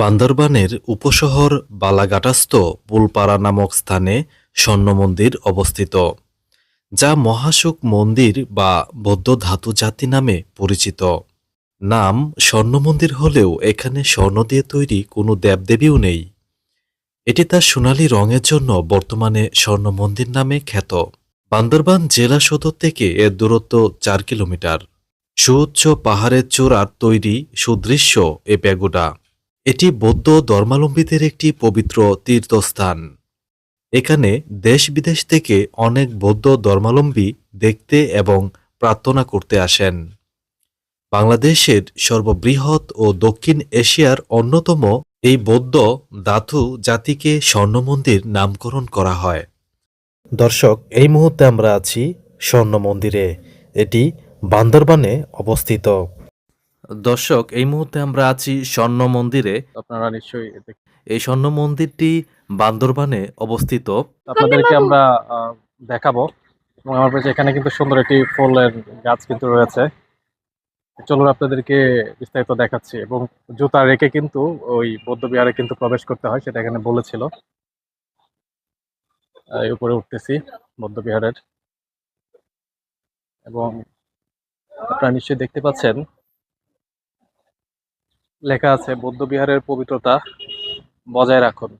বান্দরবানের উপশহর বালাঘাটাস্থ পুলপাড়া নামক স্থানে স্বর্ণ মন্দির অবস্থিত, যা মহাশুক মন্দির বা বৌদ্ধ ধাতু জাতি নামে পরিচিত। নাম স্বর্ণ মন্দির হলেও এখানে স্বর্ণ দিয়ে তৈরি কোনো দেবদেবীও নেই। এটি তার সোনালী রঙের জন্য বর্তমানে স্বর্ণ মন্দির নামে খ্যাত। বান্দরবান জেলা সদর থেকে এর দূরত্ব চার কিলোমিটার। সুউচ্চ পাহাড়ের চূড়ার তৈরি সুদৃশ্য এ প্যাগোডা। এটি বৌদ্ধ ধর্মাবলম্বীদের একটি পবিত্র তীর্থস্থান। এখানে দেশ বিদেশ থেকে অনেক বৌদ্ধ ধর্মাবলম্বী দেখতে এবং প্রার্থনা করতে আসেন। বাংলাদেশের সর্ববৃহৎ ও দক্ষিণ এশিয়ার অন্যতম এই বৌদ্ধ ধাতু জাতিকে স্বর্ণ মন্দির নামকরণ করা হয়। দর্শক, এই মুহূর্তে আমরা আছি স্বর্ণ মন্দিরে এটি বান্দরবানে অবস্থিত। দর্শক এই মুহূর্তে আমরা আছি স্বর্ণ মন্দিরে। আপনারা নিশ্চয়ই এই স্বর্ণ মন্দিরটি বান্দরবানে অবস্থিত। আপনাদেরকে আমরা আহ, দেখাবো। আমার কাছে এখানে কিন্তু সুন্দর একটি ফুলের গাছ কিন্তু রয়েছে। চলুন আপনাদেরকে বিস্তারিত দেখাচ্ছি। এবং জুতা রেখে কিন্তু ওই বৌদ্ধ বিহারে কিন্তু প্রবেশ করতে হয় সেটা এখানে বলেছিল। এই উপরে উঠতেছি বৌদ্ধ বিহারের। এবং আপনারা নিশ্চয়ই দেখতে পাচ্ছেন লেখা আছে বৌদ্ধ বিহারের পবিত্রতা বজায় রাখুন।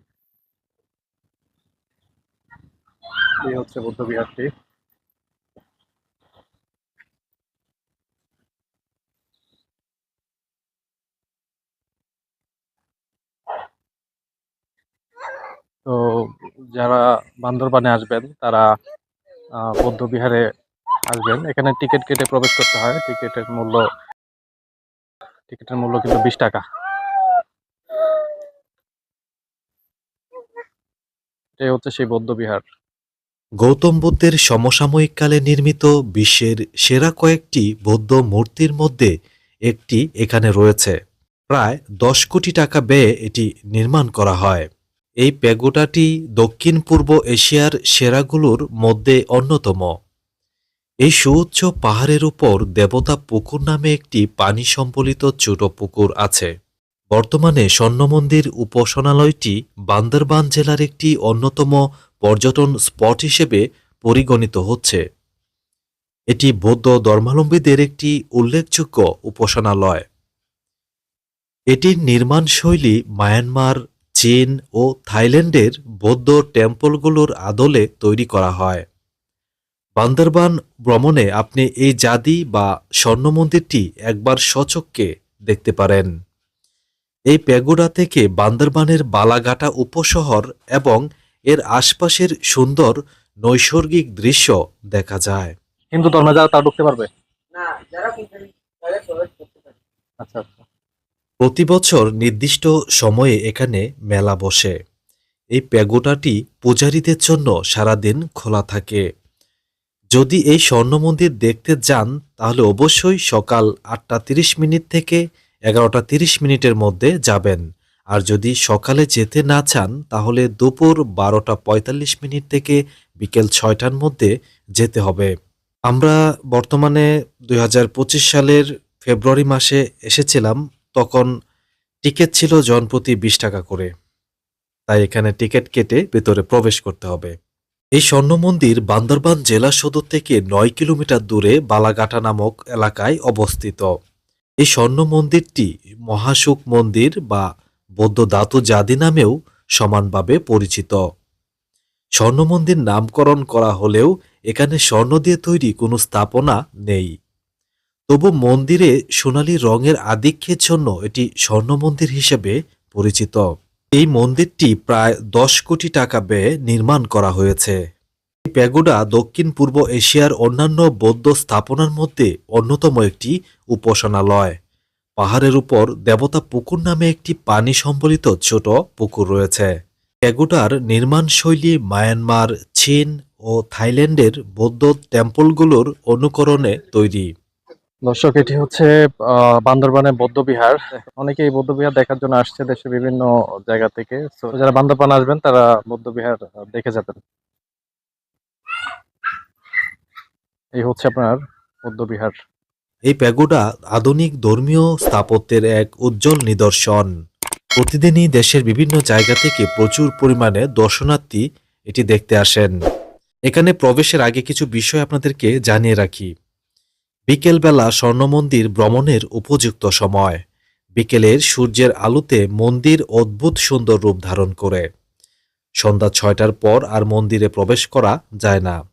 এই হচ্ছে বৌদ্ধ বিহারটি। তো যারা বান্দরবানে আসবেন তারা আহ, বৌদ্ধ বিহারে আসবেন। এখানে টিকিট কেটে প্রবেশ করতে হয়। টিকিটের মূল্য টিকিটের মূল্য কিন্তু বিশ টাকা। এটাই হচ্ছে সেই বৌদ্ধ বিহার। গৌতম বুদ্ধের সমসাময়িক কালে নির্মিত বিশ্বের সেরা কয়েকটি বৌদ্ধ মূর্তির মধ্যে একটি এখানে রয়েছে। প্রায় দশ কোটি টাকা ব্যয়ে এটি নির্মাণ করা হয়। এই প্যাগোডাটি দক্ষিণ পূর্ব এশিয়ার সেরাগুলোর মধ্যে অন্যতম। এই সুউচ্চ পাহাড়ের উপর দেবতা পুকুর নামে একটি পানি সম্বলিত ছোট পুকুর আছে। বর্তমানে স্বর্ণমন্দির উপাসনালয়টি বান্দরবান জেলার একটি অন্যতম পর্যটন স্পট হিসেবে পরিগণিত হচ্ছে। এটি বৌদ্ধ ধর্মাবলম্বীদের একটি উল্লেখযোগ্য উপাসনালয়। এটির নির্মাণ শৈলী মায়ানমার, চীন ও থাইল্যান্ডের বৌদ্ধ টেম্পলগুলোর আদলে তৈরি করা হয়। বান্দরবান ভ্রমণে আপনি এই জাদি বা স্বর্ণ মন্দিরটি একবার সচক্ষে দেখতে পারেন। এই প্যাগোডা থেকে বান্দরবানের বালাঘাটা উপশহর এবং এর আশপাশের সুন্দর নৈসর্গিক দৃশ্য দেখা যায়। হিন্দু ধর্মে যারা তা ঢুকতে পারবে? না যারা কোম্পানি তারা প্রবেশ করতে পারে আচ্ছা আচ্ছা। প্রতি বছর নির্দিষ্ট সময়ে এখানে মেলা বসে। এই প্যাগোটাটি পূজারীদের জন্য সারাদিন খোলা থাকে। যদি এই স্বর্ণ মন্দির দেখতে যান, তাহলে অবশ্যই সকাল আটটা তিরিশ মিনিট থেকে এগারোটা তিরিশ মিনিটের মধ্যে যাবেন। আর যদি সকালে যেতে না চান, তাহলে দুপুর বারোটা পঁয়তাল্লিশ মিনিট থেকে বিকেল ছয়টার মধ্যে যেতে হবে। আমরা বর্তমানে দু হাজার পঁচিশ সালের ফেব্রুয়ারি মাসে এসেছিলাম, তখন টিকিট ছিল জনপ্রতি বিশ টাকা করে। তাই এখানে টিকিট কেটে ভেতরে প্রবেশ করতে হবে। এই স্বর্ণ মন্দির বান্দরবান জেলা সদর থেকে নয় কিলোমিটার দূরে বালাঘাটা নামক এলাকায় অবস্থিত। এই স্বর্ণ মন্দিরটি মহাসুখ মন্দির বা বৌদ্ধ ধাতু জাদি নামেও সমানভাবে পরিচিত। স্বর্ণ মন্দির নামকরণ করা হলেও এখানে স্বর্ণ দিয়ে তৈরি কোনো স্থাপনা নেই। তবু মন্দিরে সোনালী রঙের আধিক্যের জন্য এটি স্বর্ণ মন্দির হিসেবে পরিচিত। এই মন্দিরটি প্রায় দশ কোটি টাকা ব্যয়ে নির্মাণ করা হয়েছে। এই প্যাগোডা দক্ষিণ পূর্ব এশিয়ার অন্যান্য বৌদ্ধ স্থাপনার মধ্যে অন্যতম একটি উপাসনালয়। পাহাড়ের উপর দেবতা পুকুর নামে একটি পানি সম্বলিত ছোট পুকুর রয়েছে। প্যাগোডার নির্মাণ শৈলী মায়ানমার, চীন ও থাইল্যান্ডের বৌদ্ধ টেম্পলগুলোর অনুকরণে তৈরি। দর্শক, এটি হচ্ছে বান্দরবানের বৌদ্ধ বিহার অনেকে এই বৌদ্ধ বিহার দেখার জন্য আসছে দেশের বিভিন্ন জায়গা থেকে। যারা বান্দরবান আসবেন, তারা বৌদ্ধবিহার দেখে যাবেন। এই হচ্ছে আপনার বৌদ্ধ বিহার এই প্যাগোডা আধুনিক ধর্মীয় স্থাপত্যের এক উজ্জ্বল নিদর্শন। প্রতিদিনই দেশের বিভিন্ন জায়গা থেকে প্রচুর পরিমাণে দর্শনার্থী এটি দেখতে আসেন। এখানে প্রবেশের আগে কিছু বিষয় আপনাদেরকে জানিয়ে রাখি। বিকেলবেলা স্বর্ণমন্দির ভ্রমণের উপযুক্ত সময়। বিকেলের সূর্যের আলোতে মন্দির অদ্ভুত সুন্দর রূপ ধারণ করে। সন্ধ্যা ছয়টার পর আর মন্দিরে প্রবেশ করা যায় না।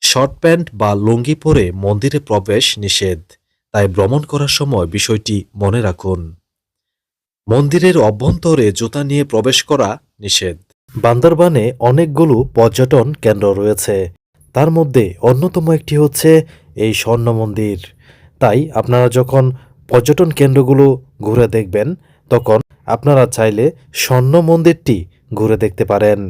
শর্ট প্যান্ট বা লুঙ্গি পরে মন্দিরে প্রবেশ নিষেধ, তাই ভ্রমণ করার সময় বিষয়টি মনে রাখুন। মন্দিরের অভ্যন্তরে জুতা নিয়ে প্রবেশ করা নিষেধ। বান্দরবানে অনেকগুলো পর্যটন কেন্দ্র রয়েছে। তার মধ্যে অন্যতম একটি হচ্ছে এই স্বর্ণ মন্দির তাই আপনারা যখন পর্যটন কেন্দ্রগুলো ঘুরে দেখবেন, তখন আপনারা চাইলে স্বর্ণ মন্দিরটি ঘুরে দেখতে পারেন।